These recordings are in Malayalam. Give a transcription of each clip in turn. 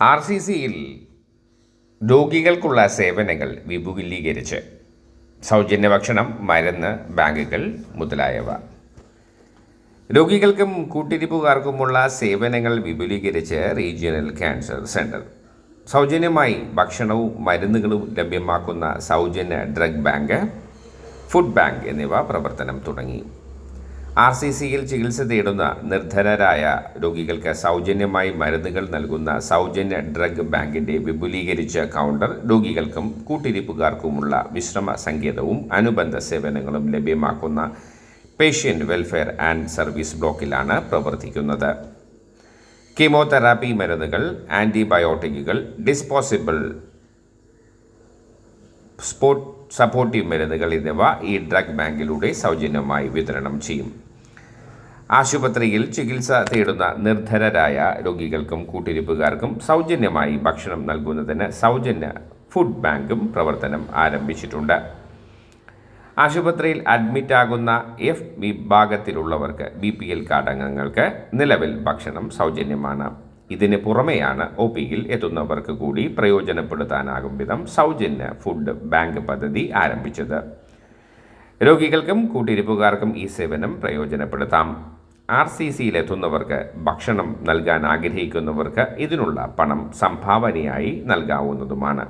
ആർ സി സിയിൽ രോഗികൾക്കുള്ള സേവനങ്ങൾ വിപുലീകരിച്ച് സൗജന്യ ഭക്ഷണം മരുന്ന് ബാങ്കുകൾ മുതലായവ. രോഗികൾക്കും കൂട്ടിരിപ്പുകാർക്കുമുള്ള സേവനങ്ങൾ വിപുലീകരിച്ച് റീജിയണൽ ക്യാൻസർ സെന്റർ സൗജന്യമായി ഭക്ഷണവും മരുന്നുകളും ലഭ്യമാക്കുന്ന സൗജന്യ ഡ്രഗ് ബാങ്ക് ഫുഡ് ബാങ്ക് എന്നിവ പ്രവർത്തനം തുടങ്ങി. ആർ സി സിയിൽ ചികിത്സ തേടുന്ന നിർധനരായ രോഗികൾക്ക് സൗജന്യമായി മരുന്നുകൾ നൽകുന്ന സൗജന്യ ഡ്രഗ് ബാങ്കിന്റെ വിപുലീകരിച്ച കൗണ്ടർ രോഗികൾക്കും കൂട്ടിരിപ്പുകാർക്കുമുള്ള വിശ്രമ സങ്കേതവും അനുബന്ധ സേവനങ്ങളും ലഭ്യമാക്കുന്ന പേഷ്യന്റ് വെൽഫെയർ ആൻഡ് സർവീസ് ബ്ലോക്കിലാണ് പ്രവർത്തിക്കുന്നത്. കീമോതെറാപ്പി മരുന്നുകൾ ആന്റിബയോട്ടിക്കുകൾ ഡിസ്പോസിബിൾ സ്പോട്ട് സപ്പോർട്ടീവ് മരുന്നുകൾ എന്നിവ ഈ ഡ്രഗ് ബാങ്കിലൂടെ സൗജന്യമായി വിതരണം ചെയ്യും. ആശുപത്രിയിൽ ചികിത്സ തേടുന്ന നിർധരരായ രോഗികൾക്കും കൂട്ടിരിപ്പുകാർക്കും സൗജന്യമായി ഭക്ഷണം നൽകുന്നതിന് സൗജന്യ ഫുഡ് ബാങ്കും പ്രവർത്തനം ആരംഭിച്ചിട്ടുണ്ട്. ആശുപത്രിയിൽ അഡ്മിറ്റാകുന്ന എഫ് വിഭാഗത്തിലുള്ളവർക്ക് ബി പി എൽ കാർഡ് അംഗങ്ങൾക്ക് നിലവിൽ ഭക്ഷണം സൗജന്യമാണ്. ഇതിന് പുറമെയാണ് ഒ പിയിൽ എത്തുന്നവർക്ക് കൂടി പ്രയോജനപ്പെടുത്താനാകും വിധം സൗജന്യ ഫുഡ് ബാങ്ക് പദ്ധതി ആരംഭിച്ചത്. രോഗികൾക്കും കൂട്ടിരിപ്പുകാർക്കും ഈ സേവനം പ്രയോജനപ്പെടുത്താം. ആർ സി സിയിലെത്തുന്നവർക്ക് ഭക്ഷണം നൽകാൻ ആഗ്രഹിക്കുന്നവർക്ക് ഇതിനുള്ള പണം സംഭാവനയായി നൽകാവുന്നതുമാണ്.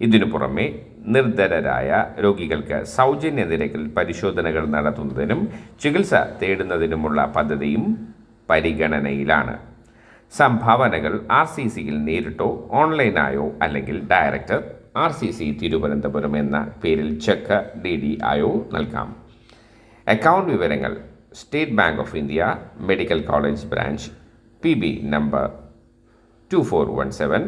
ഇതിനു പുറമെ നിർധരരായ രോഗികൾക്ക് സൗജന്യ നിരക്കിൽ പരിശോധനകൾ നടത്തുന്നതിനും ചികിത്സ തേടുന്നതിനുമുള്ള പദ്ധതിയും പരിഗണനയിലാണ്. സംഭാവനകൾ ആർ സി സിയിൽ നേരിട്ടോ ഓൺലൈനായോ അല്ലെങ്കിൽ director R C C Thiruvananthapuram എന്ന പേരിൽ ചെക്ക് ഡി ഡി ആയോ നൽകാം. അക്കൗണ്ട് വിവരങ്ങൾ State Bank of India medical college branch P B number two four one seven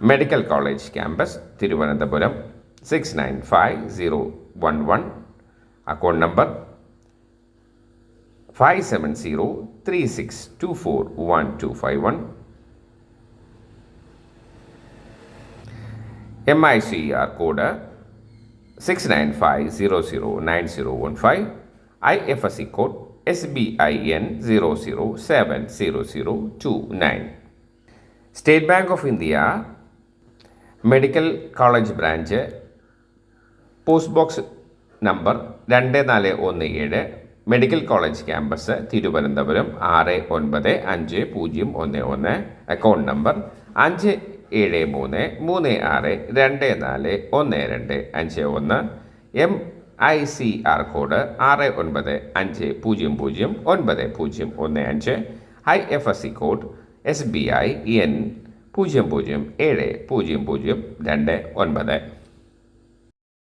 medical college campus Thiruvananthapuram six nine five zero one one account number five seven zero three six two four one two five one M I C R code six nine five zero zero nine zero one five I F S C code S B I N zero zero seven zero zero two nine State Bank of India medical college branch post box number രണ്ട് നാല് ഒന്ന് ഏഴ് മെഡിക്കൽ കോളേജ് ക്യാമ്പസ് തിരുവനന്തപുരം ആറ് ഒൻപത് അഞ്ച് പൂജ്യം ഒന്ന് ഒന്ന് അക്കൗണ്ട് നമ്പർ അഞ്ച് ഏഴ് മൂന്ന് മൂന്ന് ആറ് രണ്ട് നാല് ഒന്ന് രണ്ട് അഞ്ച് ഒന്ന് M I C R code ആറ് ഒൻപത് അഞ്ച് പൂജ്യം പൂജ്യം ഒൻപത് പൂജ്യം ഒന്ന് അഞ്ച് I F S C code S B I N പൂജ്യം പൂജ്യം ഏഴ് പൂജ്യം പൂജ്യം രണ്ട് ഒൻപത്.